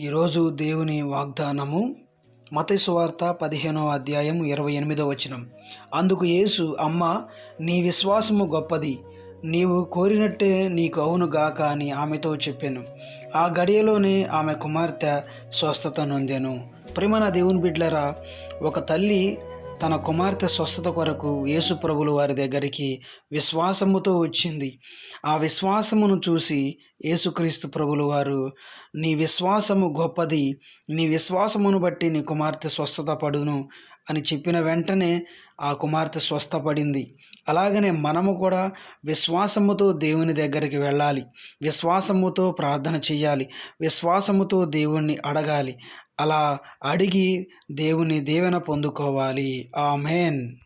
ఈరోజు దేవుని వాగ్దానము మతస్వార్త పదిహేనవ అధ్యాయం ఇరవై ఎనిమిదవ వచనం. అందుకు యేసు అమ్మ నీ విశ్వాసము గొప్పది. నీవు కోరినట్టే నీకు అవును గాక అని ఆమెతో చెప్పాను. ఆ గడియలోనే ఆమె కుమార్తె స్వస్థత నొందెను. ప్రేమన దేవుని బిడ్లరా ఒక తల్లి తన కుమార్తె స్వస్థత కొరకు యేసు ప్రభుల వారి దగ్గరికి విశ్వాసముతో వచ్చింది. ఆ విశ్వాసమును చూసి యేసుక్రీస్తు ప్రభులు వారు నీ విశ్వాసము గొప్పది నీ విశ్వాసమును బట్టి నీ కుమార్తె స్వస్థత పడును అని చెప్పిన వెంటనే ఆ కుమార్తె స్వస్థపడింది. అలాగనే మనము కూడా విశ్వాసముతో దేవుని దగ్గరికి వెళ్ళాలి. విశ్వాసముతో ప్రార్థన చేయాలి విశ్వాసముతో దేవుణ్ణి అడగాలి. అలా అడిగి దేవుని దీవెన పొందుకోవాలి. ఆమెన్.